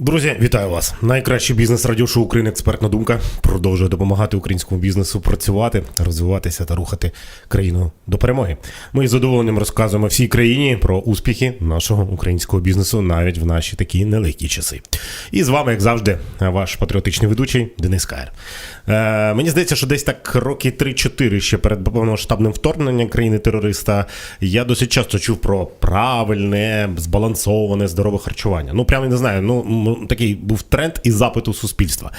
Друзі, вітаю вас! Найкращий бізнес радіошоу України Експертна Думка продовжує допомагати українському бізнесу працювати, розвиватися та рухати країну до перемоги. Ми з задоволенням розказуємо всій країні про успіхи нашого українського бізнесу навіть в наші такі нелегкі часи. І з вами, як завжди, ваш патріотичний ведучий Денис Каєр. Е, мені здається, що десь так роки 3-4 ще перед повномасштабним вторгненням країни-терориста я досить часто чув про правильне, збалансоване, здорове харчування. Ну, прямо не знаю, ну такий був тренд і запит у суспільства.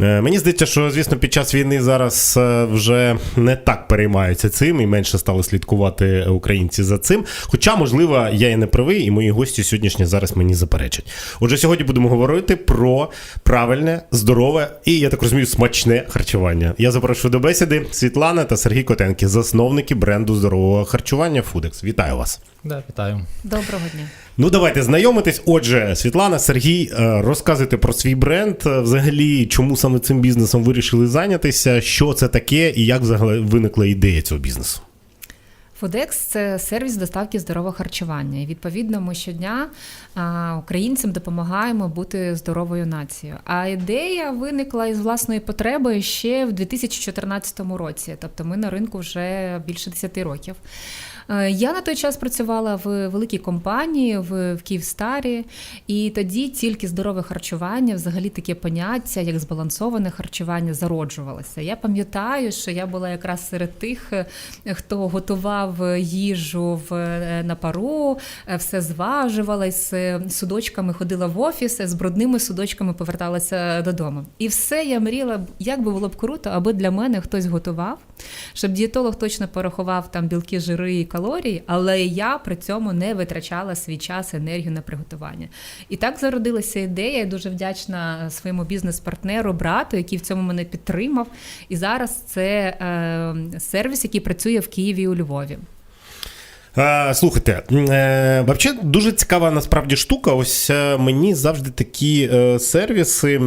Е, мені здається, що, звісно, під час війни зараз е, вже не так переймаються цим і менше стали слідкувати українці за цим. Хоча, можливо, я і не правий, і мої гості сьогоднішні зараз мені заперечать. Отже, сьогодні будемо говорити про правильне, здорове і, я так розумію, смачне харчування. Я запрошую до бесіди Світлана та Сергій Котенки, засновники бренду здорового харчування Фудекс. Вітаю вас. Да, вітаю. Доброго дня. Ну, давайте знайомитись. Отже, Світлана, Сергій, е, розказуйте про свій бренд. Е, Взагалі, чому саме цим бізнесом вирішили зайнятися, що це таке і як взагалі виникла ідея цього бізнесу? Фудекс це сервіс доставки здорового харчування. І відповідно ми щодня українцям допомагаємо бути здоровою нацією. А ідея виникла із власної потреби ще в 2014 році. Тобто ми на ринку вже більше 10 років. Е, Я на той час працювала в великій компанії в, в Київстарі, і тоді тільки здорове харчування, взагалі таке поняття, як збалансоване харчування, зароджувалося. Я пам'ятаю, що я була якраз серед тих, е, хто готував їжу в, е, на пару, все зважувала, з судочками ходила в офіс, з брудними судочками поверталася додому. І все я мріяла, як би було б круто, аби для мене хтось готував, щоб дієтолог точно порахував там білки, жири і калорії, але я при цьому не витрачала свій час, енергію на приготування. І так зародилася ідея. Я дуже вдячна своєму бізнес-партнеру, брату, який в цьому мене підтримав. І зараз це е, сервіс, який працює в Києві і у Львові. Слухайте, е, взагалі дуже цікава насправді штука. Ось е, мені завжди такі е, сервіси.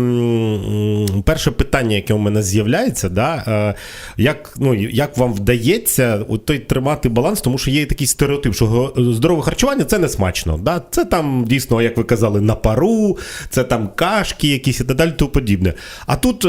Перше питання, яке у мене з'являється, да, як, ну, як вам вдається той тримати баланс, тому що є такий стереотип, що здорове харчування це не смачно. Да? Це там дійсно, як ви казали, на пару, це там кашки якісь і так далі, тому подібне. А тут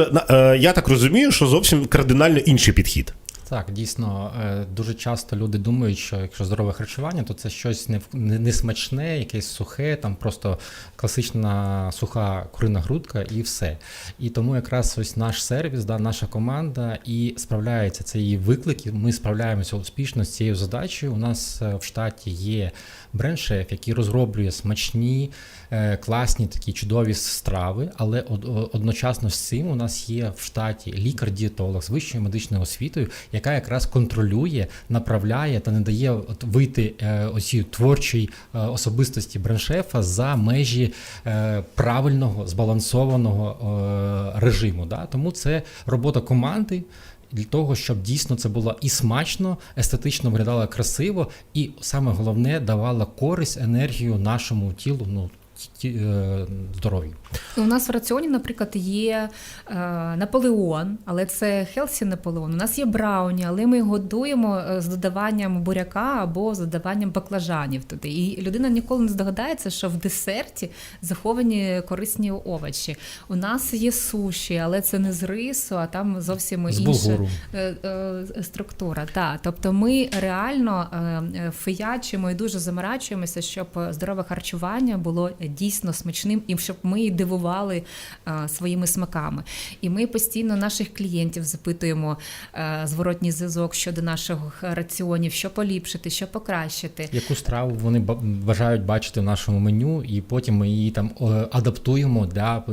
я так розумію, що зовсім кардинально інший підхід. Так, дійсно, е, дуже часто люди думають, що якщо здорове харчування, то це щось не, в- не, не якесь сухе, там просто класична суха курина грудка і все. І тому якраз ось наш сервіс, да, наша команда і справляється це її виклики. Ми справляємося успішно з цією задачею. У нас е, в штаті є бренд-шеф, який розроблює смачні, е, класні такі чудові страви, але од- одночасно з цим у нас є в штаті лікар-дієтолог з вищою медичною освітою, яка якраз контролює, направляє та не дає от вийти е, оцій творчій е, особистості бренд-шефа за межі е, правильного збалансованого режиму. Да? Тому це робота команди. Для того, щоб дійсно це було і смачно, естетично виглядало красиво, і саме головне давало користь, енергію нашому тілу, ну здоров'ю. У нас в раціоні, наприклад, є е, Наполеон, але це Хелсі Наполеон. У нас є Брауні, але ми годуємо е, з додаванням буряка або з додаванням баклажанів туди. І людина ніколи не здогадається, що в десерті заховані корисні овочі. У нас є суші, але це не з рису, а там зовсім З інша е, е, структура. Так, тобто ми реально е, е, фиячимо і дуже заморачуємося, щоб здорове харчування було дійсно смачним і щоб ми дивували е, своїми смаками. І ми постійно наших клієнтів запитуємо е, зворотній зв'язок щодо наших раціонів, що поліпшити, що покращити. Яку страву вони ба- бажають бачити в нашому меню, і потім ми її там е, адаптуємо для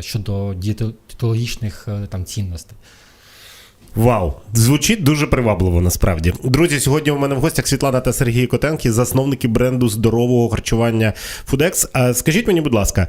щодо дієтологічних там цінностей. Вау, звучить дуже привабливо насправді. Друзі, сьогодні у мене в гостях Світлана та Сергій Котенки, засновники бренду здорового харчування Фудекс. Скажіть мені, будь ласка,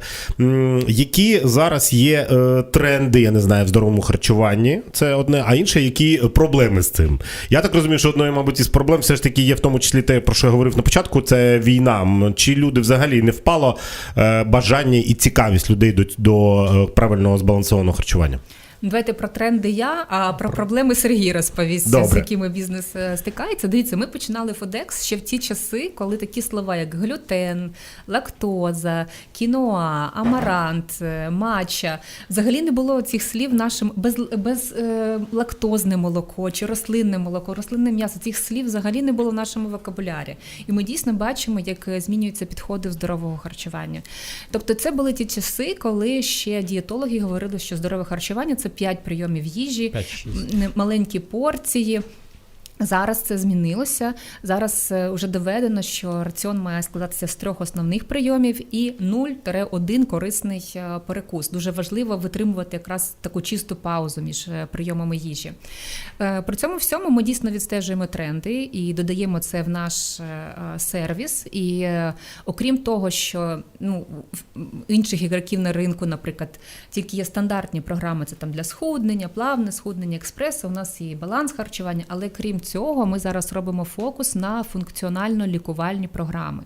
які зараз є е, тренди, я не знаю, в здоровому харчуванні? Це одне, а інше, які проблеми з цим? Я так розумію, що одною, мабуть, із проблем все ж таки є в тому числі те, про що я говорив на початку, це війна. Чи люди взагалі не впало е, бажання і цікавість людей до, до е, правильного збалансованого харчування? Давайте про тренди я, а про проблеми Сергій розповість, Добре. з якими бізнес е, стикається. Дивіться, ми починали Фодекс ще в ті часи, коли такі слова, як глютен, лактоза, кіноа, амарант, е, матча. Взагалі не було цих слів нашим без, без е, лактозне молоко чи рослинне молоко, рослинне м'ясо. Цих слів взагалі не було в нашому вокабулярі. І ми дійсно бачимо, як е, змінюються підходи в здорового харчування. Тобто, це були ті часи, коли ще дієтологи говорили, що здорове харчування це 5 прийомів їжі, 5-6. маленькі порції. Зараз це змінилося. Зараз е, вже доведено, що раціон має складатися з трьох основних прийомів і 0-1 корисний е, перекус. Дуже важливо витримувати якраз таку чисту паузу між е, прийомами їжі. Е, При цьому всьому ми дійсно відстежуємо тренди і додаємо це в наш е, е, сервіс. І е, окрім того, що ну інших ігроків на ринку, наприклад, тільки є стандартні програми, це там для схуднення, плавне схуднення, експресу. У нас є баланс харчування, але крім цього, ми зараз робимо фокус на функціонально-лікувальні програми.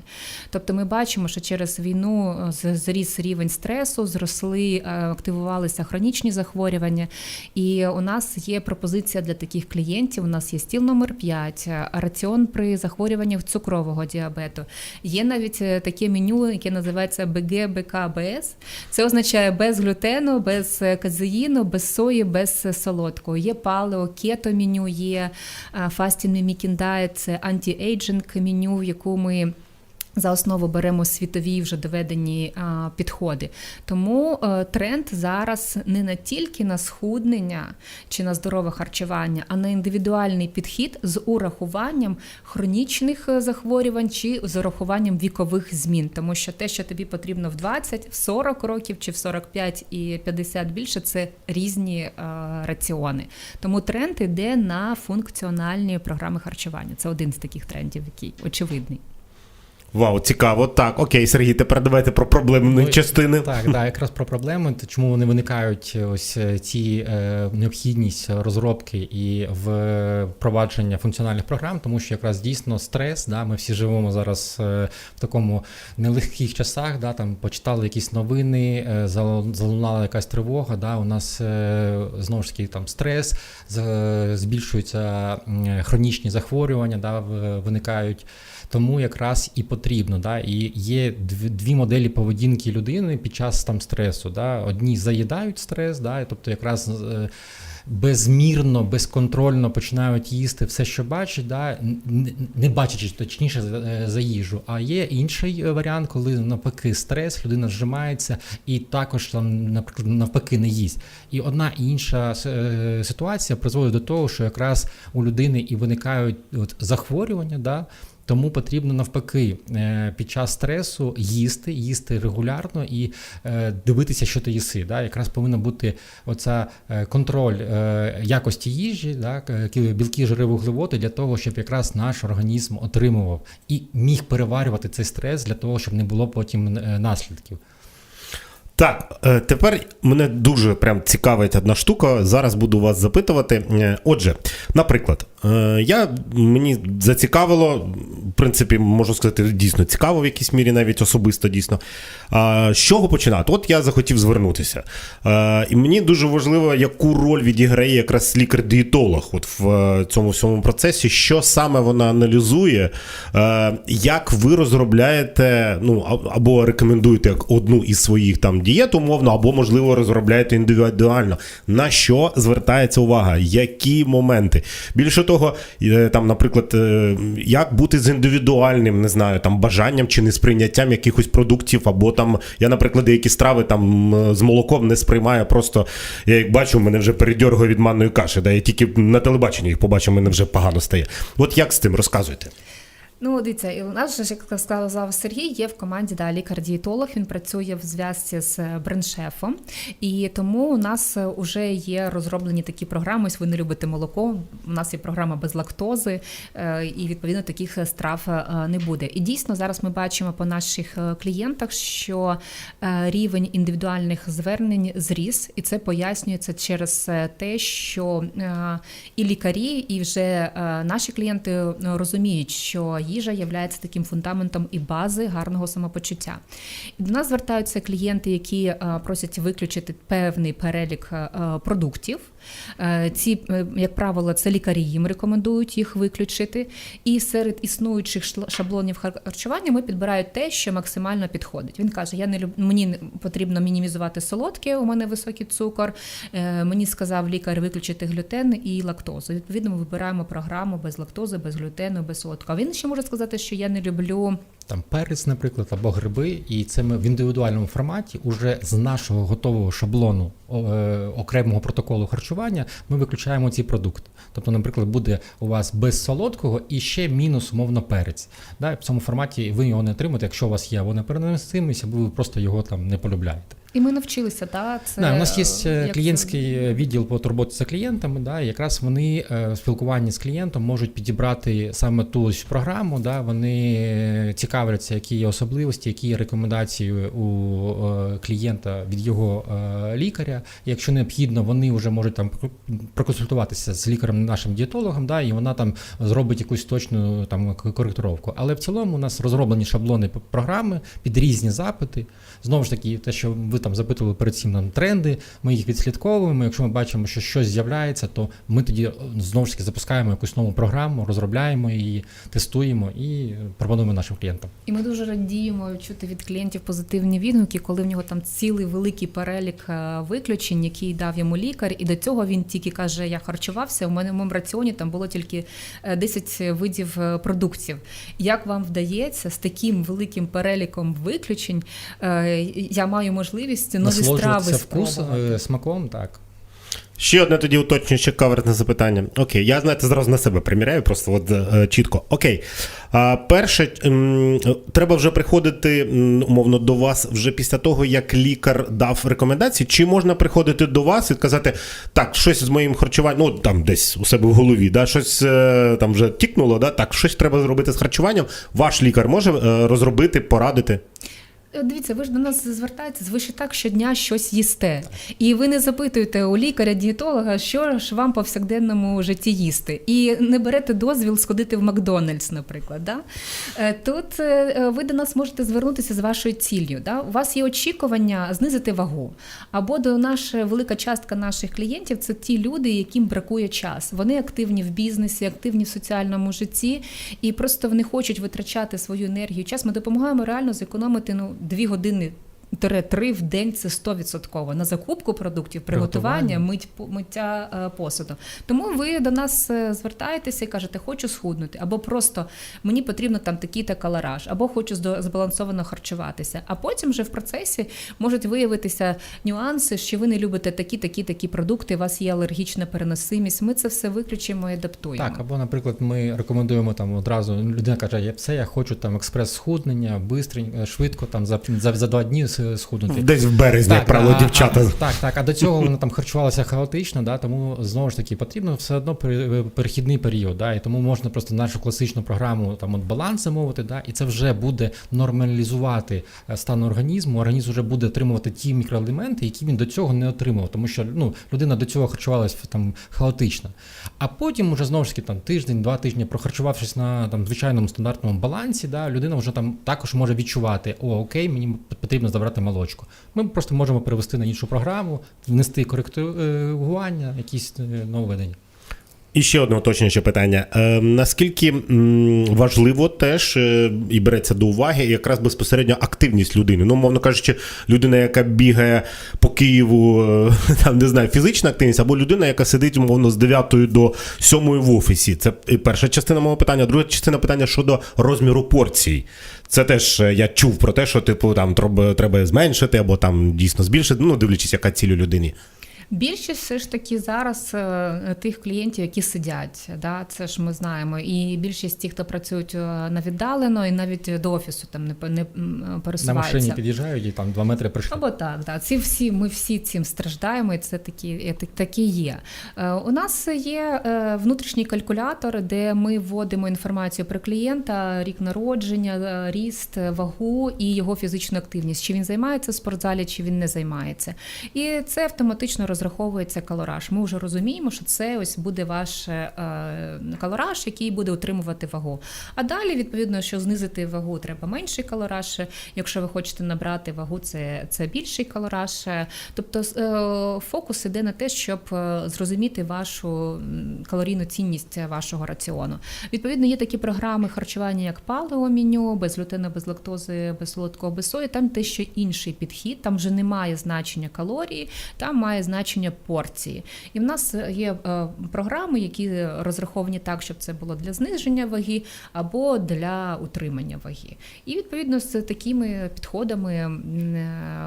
Тобто, ми бачимо, що через війну е, зріс рівень стресу, зросли, е, активувалися хронічні захворювання. І у нас є пропозиція для таких клієнтів. У нас є стіл номер 5, раціон при захворюваннях цукрового діабету. Є навіть е, таке меню, яке називається БГ, БК, БС. Це означає без глютену, без е, казеїну, без сої, без е, солодкого. Є палео, кето меню, є фастінг мікіндає дайет, це анті-ейджинг меню, в яку ми за основу беремо світові вже доведені а, підходи. Тому е, тренд зараз не на тільки на схуднення чи на здорове харчування, а на індивідуальний підхід з урахуванням хронічних е, захворювань чи з урахуванням вікових змін. Тому що те, що тобі потрібно в 20, в 40 років чи в 45 і 50 більше, це різні е, раціони. Тому тренд іде на функціональні програми харчування. Це один з таких трендів, який очевидний. Вау, цікаво. Так, окей, Сергій, тепер давайте про проблемні Ну, частини. Так, да, якраз про проблеми, то чому вони виникають, ось е, ці е, необхідність розробки і впровадження функціональних програм, тому що якраз дійсно стрес, да, ми всі живемо зараз е, в такому нелегких часах, да, там почитали якісь новини, е, залунала якась тривога, да, у нас е, знову ж таки там стрес, з- збільшуються м, хронічні захворювання, да, виникають. Тому якраз і потрібно, да, і є дві, моделі поведінки людини під час там стресу. Да. Одні заїдають стрес, да, тобто якраз е, безмірно, безконтрольно починають їсти все, що бачать, да, не бачачи точніше за- е, за їжу. А є інший е, варіант, коли навпаки стрес, людина зжимається і також там, наприклад, навпаки не їсть. І одна і інша ситуація призводить до того, що якраз у людини і виникають от, захворювання. Да, тому потрібно навпаки е, під час стресу їсти, їсти регулярно і е, дивитися, що ти їси. Да? Якраз повинна бути оця е, контроль якості їжі, да? білки, жири, вуглеводи для того, щоб якраз наш організм отримував і міг переварювати цей стрес для того, щоб не було потім наслідків. Так, тепер мене дуже прям цікавить одна штука. Зараз буду вас запитувати. Отже, наприклад, я мені зацікавило, в принципі, можу сказати, дійсно цікаво в якійсь мірі, навіть особисто дійсно. З чого починати? От я захотів звернутися. Е, І мені дуже важливо, яку роль відіграє якраз лікар-дієтолог от в е, цьому всьому процесі, що саме вона аналізує, е, як ви розробляєте, ну або рекомендуєте як одну із своїх там дієт, умовно, або можливо розробляєте індивідуально. На що звертається увага? Які моменти? Більше того, е, там, наприклад, е, як бути з індивідуальним, не знаю, там бажанням чи несприйняттям якихось продуктів, або там я, наприклад, деякі страви там з молоком не сприймаю. Просто я як бачу, мене вже передьоргує від манної каші. Да, я тільки на телебаченні їх побачив, мене вже погано стає. От як з тим розказуйте? Ну, дивіться, і у нас же, як сказав Сергій, є в команді да, лікар-дієтолог. Він працює в зв'язці з брендшефом. І тому у нас вже є розроблені такі програми. Ось ви не любите молоко. У нас є програма без лактози, е, і відповідно таких страв е, не буде. І дійсно зараз ми бачимо по наших е, клієнтах, що е, рівень індивідуальних звернень зріс, і це пояснюється через е, те, що е, і лікарі, і вже е, наші клієнти е, розуміють, що їжа є таким фундаментом і бази гарного самопочуття. І до нас звертаються клієнти, які е, просять виключити певний перелік е, продуктів. Е, Ці, е, як правило, це лікарі їм рекомендують їх виключити. І серед існуючих шаблонів харчування ми підбираємо те, що максимально підходить. Він каже: Я не люб... мені потрібно мінімізувати солодке, у мене високий цукор. Мені сказав лікар виключити глютен і лактозу. Відповідно, ми вибираємо програму без лактози, без глютену, без солодкого. Він ще може сказати, що я не люблю Там перець, наприклад, або гриби, і це ми в індивідуальному форматі уже з нашого готового шаблону е, окремого протоколу харчування ми виключаємо ці продукти. Тобто, наприклад, буде у вас без солодкого і ще мінус, умовно, перець. Да? В цьому форматі ви його не отримаєте, якщо у вас є або непереносимість, або ви просто його там не полюбляєте. І ми навчилися, та це Да, у нас є е, е, як це- клієнтський відділ по турботі за клієнтами. Да, і якраз вони е, в спілкуванні з клієнтом можуть підібрати саме ту програму. Да, вони е, цікавляться, які є особливості, які є рекомендації у е, клієнта від його е, лікаря. Якщо необхідно, вони вже можуть там проконсультуватися з лікарем, нашим дієтологом, да, і вона там зробить якусь точну там коректировку. Але в цілому у нас розроблені шаблони програми під різні запити. Знову ж таки, те, що ви там запитували перед цим нам тренди, ми їх відслідковуємо. Якщо ми бачимо, що щось з'являється, то ми тоді е, знову ж таки запускаємо якусь нову програму, розробляємо її, тестуємо і пропонуємо нашим клієнтам. І ми дуже радіємо чути від клієнтів позитивні відгуки, коли в нього там цілий великий перелік е, виключень, який дав йому лікар, і до цього він тільки каже: Я харчувався. У мене в моєму раціоні там було тільки е, 10 видів е, продуктів. Як вам вдається з таким великим переліком виключень? е, Я маю можливість нові страви спробувати. е, смаком, так. Ще одне тоді уточнююче каверне запитання. Окей, я знаєте, зразу на себе приміряю, просто от е, чітко. Окей. Перше, треба вже приходити умовно до вас вже після того, як лікар дав рекомендації, чи можна приходити до вас і сказати, так, щось з моїм харчуванням, ну там десь у себе в голові, да, щось е, там вже тікнуло, да, так, щось треба зробити з харчуванням. Ваш лікар може е, розробити, порадити. Е, Дивіться, ви ж до нас звертаєтесь, ви і так щодня щось їсте. І ви не запитуєте у лікаря-дієтолога, що ж вам по повсякденному житті їсти. І не берете дозвіл сходити в Макдональдс, наприклад. Да? Е, Тут е, ви до нас можете звернутися з вашою ціллю. Да? У вас є очікування знизити вагу. Або до наша велика частка наших клієнтів це ті люди, яким бракує час. Вони активні в бізнесі, активні в соціальному житті, і просто вони хочуть витрачати свою енергію. Час ми допомагаємо реально зекономити ну дві години. Тире три в день це 100% на закупку продуктів, приготування, Приготування. мить миття е, посуду. Тому ви до нас е, звертаєтеся і кажете, хочу схуднути, або просто мені потрібно там такий-то калораж, або хочу збалансовано харчуватися. А потім вже в процесі можуть виявитися нюанси, що ви не любите такі, такі, такі продукти. У вас є алергічна переносимість. Ми це все виключимо і адаптуємо. Так, або, наприклад, ми рекомендуємо там одразу. Людина каже, я все, я хочу там експрес-схуднення, бистренько, швидко, там за, за, за два дні схуднути. Десь в березні, як правило, дівчата. А, так, так. А до цього вона там харчувалася хаотично, да, тому знову ж таки потрібно все одно перехідний період. Да, і тому можна просто нашу класичну програму там от баланс замовити, да, і це вже буде нормалізувати е, стан організму. Організм вже буде отримувати ті мікроелементи, які він до цього не отримував, тому що ну, людина до цього харчувалася там хаотично. А потім уже знову ж таки там тиждень, два тижні прохарчувавшись на там звичайному стандартному балансі, да, людина вже там також може відчувати, о, окей, мені потрібно забрати молочку. Ми просто можемо перевести на іншу програму, внести коректування, якісь е, нововведення. І ще одне уточнююче питання. Е, наскільки м, важливо теж е, і береться до уваги якраз безпосередньо активність людини? Ну, мовно кажучи, людина, яка бігає по Києву, е, там не знаю, фізична активність, або людина, яка сидить, умовно, з 9 до 7 в офісі. Це перша частина мого питання. Друга частина питання щодо розміру порцій. Це теж е, я чув про те, що типу там треба, треба зменшити або там дійсно збільшити, ну дивлячись, яка ціль у людині. Більшість все ж таки зараз е, тих клієнтів, які сидять, да, це ж ми знаємо. І більшість тих, хто працюють е, на віддалено, і навіть до офісу там не, не м, На машині під'їжджають і там два метри прийшли. Або так, так. Ці всі ми всі цим страждаємо, і це такі, такі є. Е, У нас є внутрішній калькулятор, де ми вводимо інформацію про клієнта, рік народження, ріст, вагу і його фізичну активність. Чи він займається в спортзалі, чи він не займається. І це автоматично розраховується розраховується калораж. Ми вже розуміємо, що це ось буде ваш е, калораж, який буде утримувати вагу. А далі, відповідно, що знизити вагу, треба менший калораж. Якщо ви хочете набрати вагу, це, це більший калораж. Тобто е, фокус іде на те, щоб е, зрозуміти вашу калорійну цінність вашого раціону. Відповідно, є такі програми харчування, як палеоменю, без глютену, без лактози, без солодкого, без сої. Там те, що інший підхід, там вже немає значення калорії, там має значення порції. І в нас є е, програми, які розраховані так, щоб це було для зниження ваги або для утримання ваги. І відповідно з такими підходами е,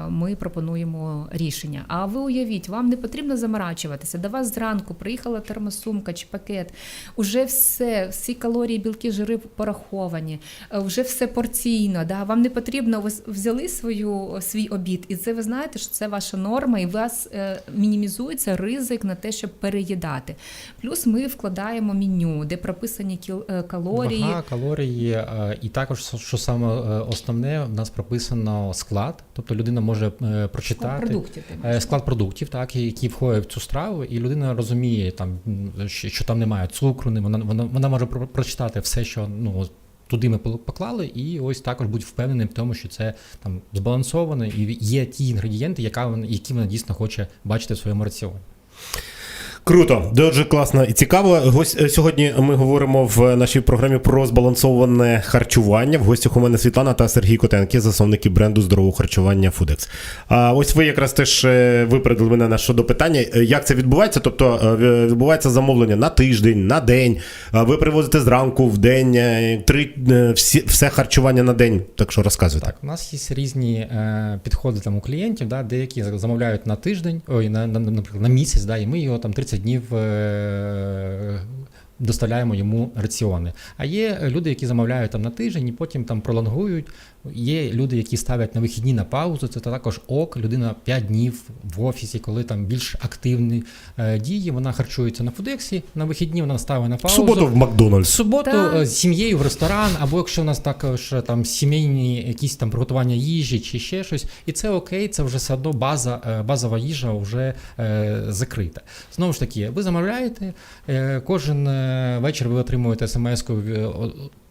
ми пропонуємо рішення. А ви уявіть, вам не потрібно заморачуватися. До вас зранку приїхала термосумка чи пакет, уже все, всі калорії, білки, жири пораховані, е, вже все порційно. Да? Вам не потрібно, ви взяли свою свій обід, і це ви знаєте, що це ваша норма, і вас е, мінімізується ризик на те, щоб переїдати. Плюс ми вкладаємо меню, де прописані е, калорії. Вага, калорії, е, і також, що саме е, основне, в нас прописано склад, тобто людина може прочитати. продуктів. ти Е, маєш. Склад продуктів, так, які входять в цю страву, і людина розуміє, там, що там немає цукру, вона, вона, вона може прочитати все, що ну, туди ми поклали, і ось також будь впевненим в тому, що це там збалансовано і є ті інгредієнти, яка вона, які вона дійсно хоче бачити в своєму раціоні. Круто, дуже класно і цікаво. Гость е, сьогодні ми говоримо в нашій програмі про збалансоване харчування. В гостях у мене Світлана та Сергій Котенки, засновники бренду здорового харчування Фудекс. А ось ви якраз теж е, випередили мене на щодо питання. е, Як це відбувається? Тобто відбувається замовлення на тиждень, на день. Ви привозите зранку в день три всі, все харчування на день. Так що розказуйте. Так, у нас є різні підходи там у клієнтів, да, деякі замовляють на тиждень, ой, на, наприклад, на місяць, да, і ми його там 30 днів е, доставляємо йому раціони. А є люди, які замовляють там на тиждень і потім там пролонгують. Є люди, які ставлять на вихідні на паузу. Це також ок. Людина 5 днів в офісі, коли там більш активні е, дії. Вона харчується на Фудексі. На вихідні вона ставить на В паузу. суботу в В Макдональдс. суботу Так. е, з сім'єю в ресторан, або якщо у нас також е, там сімейні якісь там приготування їжі чи ще щось, і це окей, це вже все одно база, е, базова їжа вже е, закрита. Знову ж таки, ви замовляєте, е, кожен вечір ви отримуєте смс-ку е,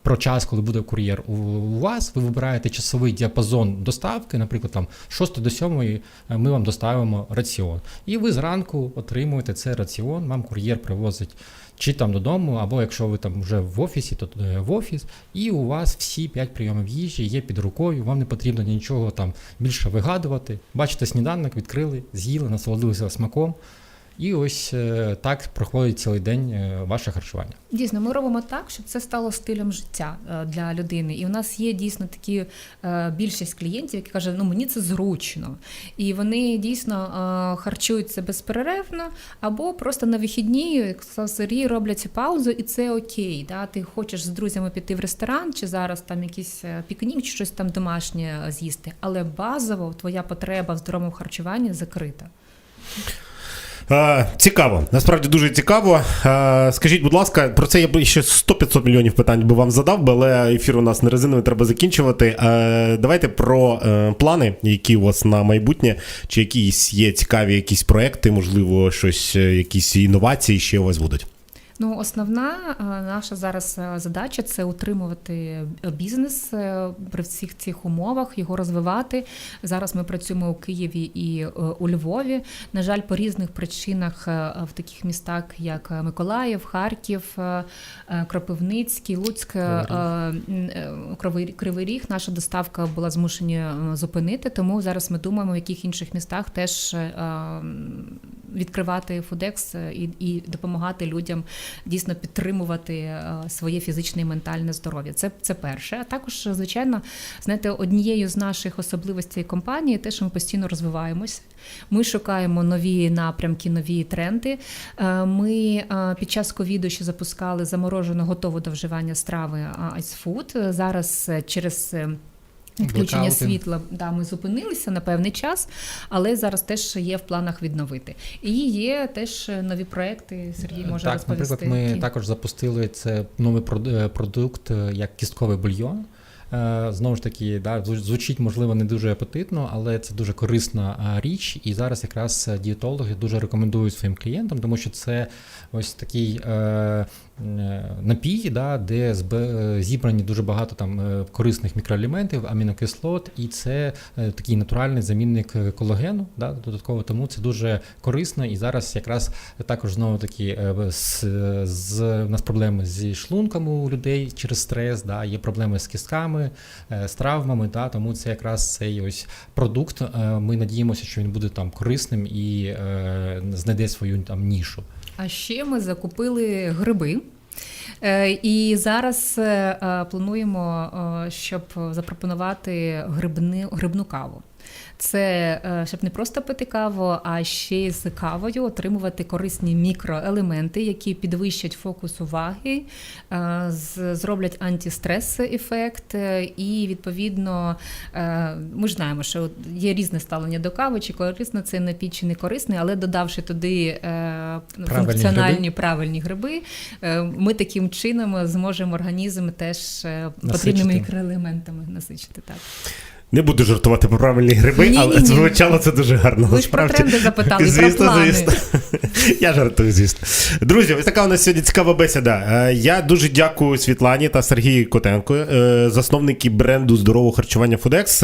про час, коли буде кур'єр у, вас. Ви вибираєте часовий діапазон доставки, наприклад, там 6 до 7 е, ми вам доставимо раціон. І ви зранку отримуєте цей раціон, вам кур'єр привозить чи там додому, або якщо ви там вже в офісі, то е, в офіс, і у вас всі 5 прийомів їжі є під рукою, вам не потрібно нічого там більше вигадувати. Бачите, сніданок відкрили, з'їли, насолодилися смаком. І ось е, так проходить цілий день е, ваше харчування. Дійсно, ми робимо так, щоб це стало стилем життя е, для людини. І у нас є дійсно такі більшість клієнтів, які кажуть, ну мені це зручно. І вони дійсно харчуються безперервно, або просто на вихідні, як роблять паузу, і це окей. Да? Ти хочеш з друзями піти в ресторан, чи зараз там якийсь пікнік, чи щось там домашнє з'їсти. Але базово твоя потреба в здоровому харчуванні закрита. Е, Цікаво, насправді дуже цікаво. Е, Скажіть, будь ласка, про це я б ще 100-500 мільйонів питань би вам задав, би, але ефір у нас не резиновий, треба закінчувати. Е, Давайте про плани, які у вас на майбутнє, чи якісь є цікаві якісь проекти, можливо, щось, якісь інновації ще у вас будуть. Ну, основна е, наша зараз е, задача це утримувати е, бізнес при всіх цих умовах, його розвивати. Зараз ми працюємо у Києві і у Львові. На жаль, по різних причинах в таких містах, як Миколаїв, Харків, Кропивницький, Луцьк, Кривий Кривий Ріг, наша доставка була змушені зупинити. Тому зараз ми думаємо, в яких інших містах теж відкривати Фудекс е, і, і допомагати людям дійсно підтримувати е, своє фізичне і ментальне здоров'я. Це, це перше. А також, звичайно, знаєте, однією з наших особливостей компанії те, що ми постійно розвиваємося. Ми шукаємо нові напрямки, нові тренди. Е, Ми під час ковіду ще запускали заморожену готову до вживання страви Ice Food. Зараз через Відключення Блокаути. світла, да, ми зупинилися на певний час, але зараз теж є в планах відновити. І є теж нові проекти. Сергій може так, розповісти. наприклад, ми також запустили це новий е, продукт, е, як кістковий бульйон. Е, Знову ж таки, да, звучить можливо не дуже апетитно, але це дуже корисна е, річ. І зараз якраз е, дієтологи дуже рекомендують своїм клієнтам, тому що це ось такий е, напій, да, де зібрані дуже багато там корисних мікроелементів, амінокислот, і це такий натуральний замінник колагену. Да, додатково, тому це дуже корисно. І зараз якраз також знову таки з, з у нас проблеми зі шлунком у людей через стрес, да, є проблеми з кістками, е, з травмами. Да, тому це якраз цей ось продукт. е, Ми надіємося, що він буде там корисним і е, знайде свою там нішу. А ще ми закупили гриби. І зараз плануємо, щоб запропонувати грибни, грибну каву. Це е, щоб не просто пити каву, а ще й з кавою отримувати корисні мікроелементи, які підвищать фокус уваги, е, зроблять антистрес ефект. е, І відповідно ми ж знаємо, що є різне ставлення до кави, чи корисно це напій, чи не корисний, але додавши туди е, функціональні гриби. правильні гриби, ми таким чином зможемо організм теж Насичити. потрібними мікроелементами насичити. Так. Не буду жартувати про правильні гриби, Ні, але ні, ні. звучало це дуже гарно. Ви ж про тренди запитали, про звісно, плани. звісно. Я жартую, звісно. Друзі, ось така у нас сьогодні цікава бесіда. Е, Я дуже дякую Світлані та Сергію Котенко, е, засновники бренду здорового харчування Фудекс,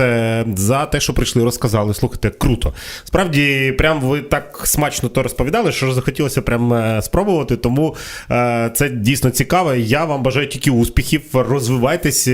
за те, що прийшли, розказали. Слухайте, круто. Справді, прям ви так смачно то розповідали, що захотілося прям е, спробувати. Тому це дійсно цікаво. Я вам бажаю тільки успіхів. Розвивайтесь,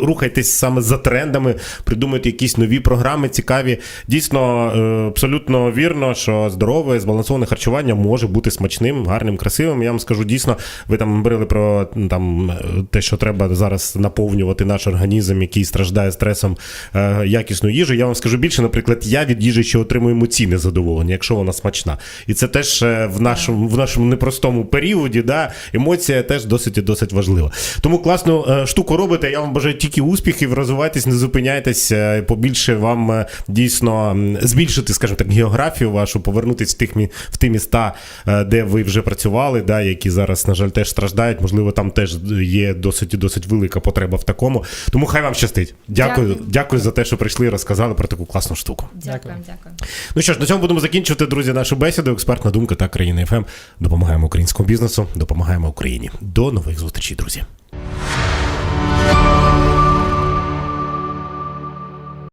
рухайтесь саме за трендами, придумуйте якісь нові програми цікаві. Дійсно, е, абсолютно вірно, що здорове, збалансоване харчування може бути смачним, гарним, красивим. Я вам скажу дійсно, ви там говорили про там е, те, що треба зараз наповнювати наш організм, який страждає стресом е, якісною їжею. Я вам скажу більше, наприклад, я від їжі ще отримую емоційне задоволення, якщо вона смачна. І це теж в нашому в нашому непростому періоді, да, емоція теж досить і досить важлива. Тому класну штуку робите. Я вам бажаю тільки успіхів, розвивайтесь, не зупиняйтесь, е, побільше вам е, дійсно збільшити, скажімо так, географію вашу, повернутись в тих в ті міста, е, де ви вже працювали, да, які зараз, на жаль, теж страждають. Можливо, там теж є досить і досить велика потреба в такому. Тому хай вам щастить. Дякую, дякую, Дякую. за те, що прийшли і розказали про таку класну штуку. Дякую, дякую. Ну що ж, на цьому будемо закінчувати, друзі, нашу бесіду. Експертна думка та країна ФМ. Допомагаємо українському бізнесу, допомагаємо Україні. До нових зустрічей, друзі.